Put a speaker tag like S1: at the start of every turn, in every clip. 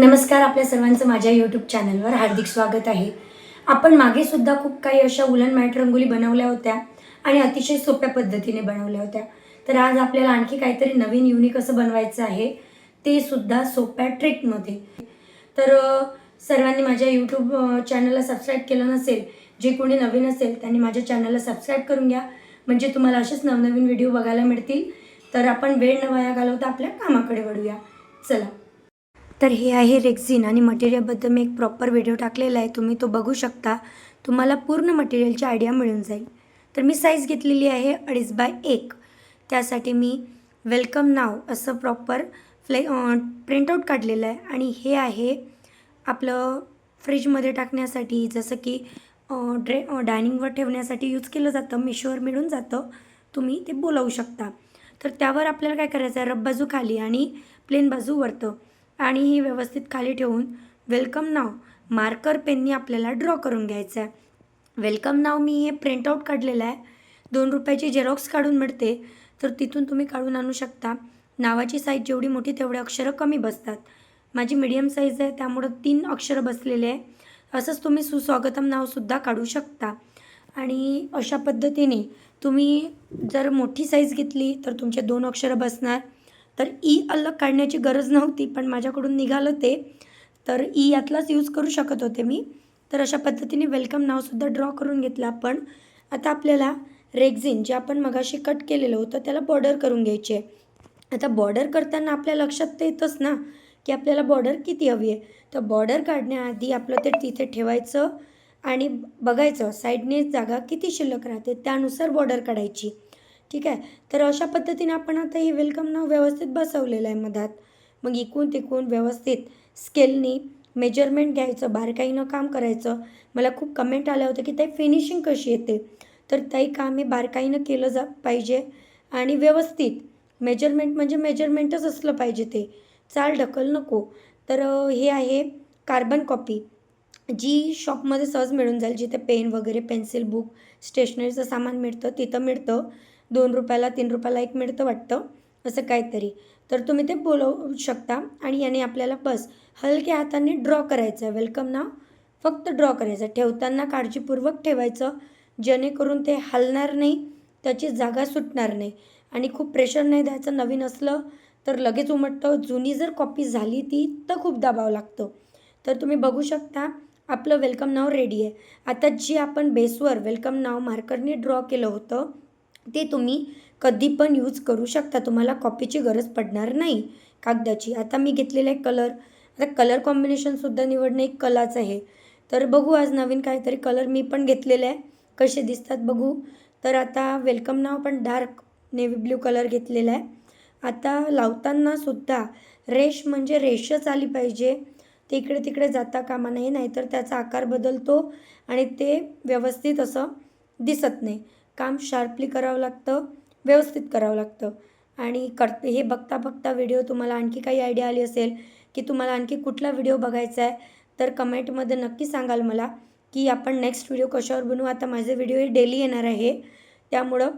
S1: नमस्कार आपल्या सर्वांचं माझ्या यूट्यूब चॅनलवर हार्दिक स्वागत आहे. आपण मागे सुद्धा खूप काही अशा उलन मॅट रंगोली बनवल्या होत्या आणि अतिशय सोप्या पद्धतीने बनवल्या होत्या. तर आज आपल्याला आणखी काहीतरी नवीन युनिक असं बनवायचं आहे ते सुद्धा सोप्या ट्रिकमध्ये तर सर्वांनी माझ्या यूट्यूब चॅनलला सबस्क्राईब केलं नसेल जे कोणी नवीन असेल त्यांनी माझ्या चॅनलला सबस्क्राईब करून घ्या. म्हणजे तुम्हाला असेच नवनवीन व्हिडिओ बघायला मिळतील. तर आपण वेळ न वाया घालवता आपल्या कामाकडे वळूया. चला. तर हे आहे रेक्झिन आणि मटेरियलबद्दल मी एक प्रॉपर व्हिडिओ टाकलेला आहे. तुम्ही तो बघू शकता. तुम्हाला पूर्ण मटेरियलची आयडिया मिळून जाईल. तर मी साईज घेतलेली आहे अडीच बाय एक. त्यासाठी मी वेलकम नाव असं प्रॉपर फ्ले प्रिंटआउट काढलेलं आहे. आणि हे आहे आपलं फ्रीजमध्ये टाकण्यासाठी जसं की ड्रे डायनिंगवर ठेवण्यासाठी यूज केलं जातं. मिशोवर मिळून जातं. तुम्ही ते बोलवू शकता. तर त्यावर आपल्याला काय करायचं आहे? रब बाजू खाली आणि प्लेन बाजू वरतं. आणि ही व्यवस्थित खाली ठेवून वेलकम नाव मार्कर पेननी आपल्याला ड्रॉ करून घ्यायचं आहे वेलकम नाव मी हे प्रिंटआउट काढलेलं आहे. दोन रुपयाची झेरॉक्स काढून मिळते. तर तिथून तुम्ही काढून आणू शकता. नावाची साईज जेवढी मोठी तेवढे अक्षरं कमी बसतात. माझी मीडियम साईज आहे त्यामुळं तीन अक्षरं बसलेले आहे. असंच तुम्ही सुस्वागतम नावसुद्धा काढू शकता. आणि अशा पद्धतीने तुम्ही जर मोठी साईज घेतली तर तुमचे दोन अक्षरं बसणार. तर ई अलग काढण्याची गरज नव्हती पण माझ्याकडून निघालं ते. तर ई यातलाच यूज करू शकत होते मी. तर अशा पद्धतीने वेलकम नावसुद्धा ड्रॉ करून घेतलं आपण. आता आपल्याला रेग्झिन जे आपण मगाशी कट केलेलं होतं त्याला बॉर्डर करून घ्यायची आहे. आता बॉर्डर करताना आपल्या लक्षात तर येतच ना की आपल्याला बॉर्डर किती हवी आहे. तर बॉर्डर काढण्याआधी आपलं ते तिथे ठेवायचं आणि बघायचं साईडने जागा किती शिल्लक राहते त्यानुसार बॉर्डर काढायची. ठीक आहे? तर अशा पद्धतीने आपण आता हे वेलकम नाव व्यवस्थित बसवलेलं आहे मधात. मग इकून तिकून व्यवस्थित स्केलनी मेजरमेंट घ्यायचं बारकाईनं काम करायचं. मला खूप कमेंट आल्या होत्या की ताई फिनिशिंग कशी येते? तर ताई काम हे बारकाईनं केलं जा पाहिजे आणि व्यवस्थित मेजरमेंट म्हणजे मेजरमेंटच असलं पाहिजे ते. चाल ढकल नको. तर हे आहे कार्बन कॉपी जी शॉपमध्ये सहज मिळून जाईल जिथे पेन वगैरे पेन्सिल बुक स्टेशनरीचं सामान मिळतं तिथं मिळतं. दोन रुपयाला तीन रुपयाला एक मिळतं वाटतं असं काहीतरी. तर तुम्ही ते बोलवू शकता आणि याने आपल्याला बस हलक्या हाताने ड्रॉ करायचं. आहे वेलकम नाव फक्त ड्रॉ करायचं. ठेवताना काळजीपूर्वक ठेवायचं. जेणेकरून ते हलणार नाही त्याची जागा सुटणार नाही. आणि खूप प्रेशर नाही द्यायचं नवीन असलं तर लगेच उमटतं. जुनी जर कॉपी झाली ती तर खूप दाबावं लागतं. तर तुम्ही बघू शकता आपलं वेलकम नाव रेडी आहे. आता जी आपण बेसवर वेलकम नाव मार्करने ड्रॉ केलं होतं ते तुम्ही कधी पण यूज करू शकता. तुम्हाला कॉपीची गरज पडणार नाही. कागदाची. आता मी घेतलेला आहे कलर आता कलर कॉम्बिनेशनसुद्धा निवडणं एक कलाच आहे. तर बघू आज नवीन काहीतरी कलर मी पण घेतलेले आहे. कसे दिसतात बघू. तर आता वेलकम नाव पण डार्क नेव्ही ब्ल्यू कलर घेतलेला आहे. आता लावताना सुद्धा रेश म्हणजे रेषच आली पाहिजे. ते इकडे तिकडे जाता कामा नाही नाहीतर त्याचा आकार बदलतो आणि ते व्यवस्थित असं दिसत नाही. काम शार्पली करावं लागतं व्यवस्थित करावं लागतं. आणि कर हे बघता बघता व्हिडिओ तुम्हाला आणखी काही आयडिया आली असेल की तुम्हाला आणखी कुठला व्हिडिओ बघायचा आहे तर कमेंटमध्ये नक्की सांगाल मला की आपण नेक्स्ट व्हिडिओ कशावर बनवू? आता माझे व्हिडिओ हे डेली येणार आहे. त्यामुळं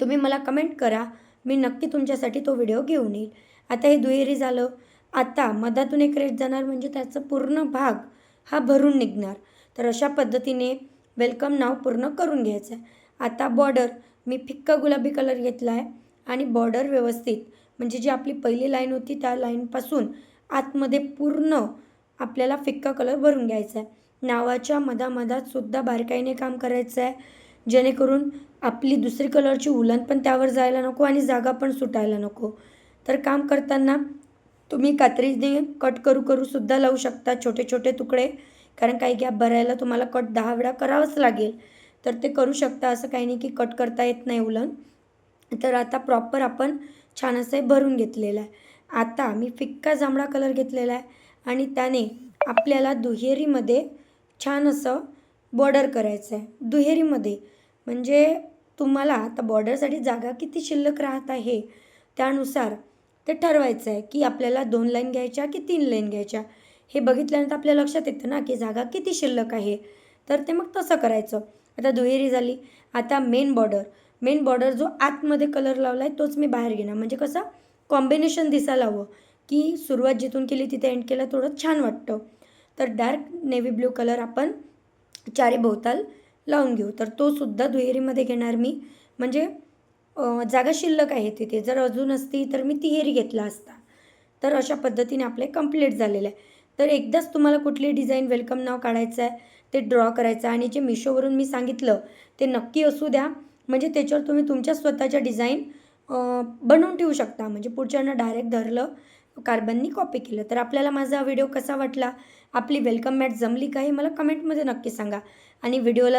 S1: तुम्ही मला कमेंट करा. मी नक्की तुमच्यासाठी तो व्हिडिओ घेऊन येईल. आता हे दुहेरी झालं. आता मधातून एक रेट जाणार म्हणजे त्याचा पूर्ण भाग हा भरून निघणार. तर अशा पद्धतीने वेलकम नाव पूर्ण करून घ्यायचं आहे. आता बॉर्डर मी फिक्का गुलाबी कलर घेतला आहे आणि बॉर्डर व्यवस्थित. म्हणजे जी आपली पहिली लाईन होती त्या लाईनपासून आतमध्ये पूर्ण आपल्याला फिक्का कलर भरून घ्यायचा आहे नावाच्या मधामधात सुद्धा बारकाईने काम करायचं आहे जेणेकरून आपली दुसरी कलरची उलन पण त्यावर जायला नको आणि जागा पण सुटायला नको. तर काम करताना तुम्ही कात्रीने कट करू करूसुद्धा लावू शकता छोटे छोटे तुकडे. कारण काही गॅप भरायला तुम्हाला कट दहा वेळा करावंच लागेल. तर ते करू शकता असं काही नाही की कट करता येत नाही उलन तर आता प्रॉपर आपण छान असं हे भरून घेतलेलं आहे. आता मी फिक्का जांभळा कलर घेतलेला आहे आणि त्याने आपल्याला दुहेरीमध्ये छान असं बॉर्डर करायचं आहे. दुहेरीमध्ये. म्हणजे तुम्हाला आता बॉर्डरसाठी जागा किती शिल्लक राहत आहे त्यानुसार ते ठरवायचं आहे की आपल्याला दोन लाईन घ्यायच्या की तीन लाईन घ्यायच्या. हे बघितल्यानंतर आपल्या लक्षात येतं ना की जागा किती शिल्लक आहे. तर ते मग तसं करायचं. आता दुहेरी झाली. आता मेन बॉर्डर मेन बॉर्डर जो आतमध्ये कलर लावला आहे तोच मी बाहेर घेणार. म्हणजे कसं? कॉम्बिनेशन दिसायला हवं. की सुरुवात जिथून केली तिथे एंड केलं थोडं छान वाटतं. तर डार्क नेव्ही ब्ल्यू कलर आपण चारी भोवताल लावून घेऊ. तर तो सुद्धा दुहेरीमध्ये घेणार मी. म्हणजे जागा शिल्लक आहे तिथे. जर अजून असती तर मी तिहेरी घेतला असता. तर अशा पद्धतीने आपले कंप्लीट झालेलं आहे. तर एकदाच तुम्हाला कुठली डिझाईन वेलकम नाव काढायचं आहे ते ड्रॉ करायचं आहे आणि जे मिशोवरून मी सांगितलं ते नक्की असू द्या. म्हणजे त्याच्यावर तुम्ही तुमच्या स्वतःच्या डिझाईन बनवून ठेवू शकता. म्हणजे पुढच्यानं डायरेक्ट धरलं कार्बननी कॉपी केलं. तर आपल्याला माझा व्हिडिओ कसा वाटला? आपली वेलकम मॅट जमली का हे मला कमेंटमध्ये नक्की सांगा. आणि व्हिडिओला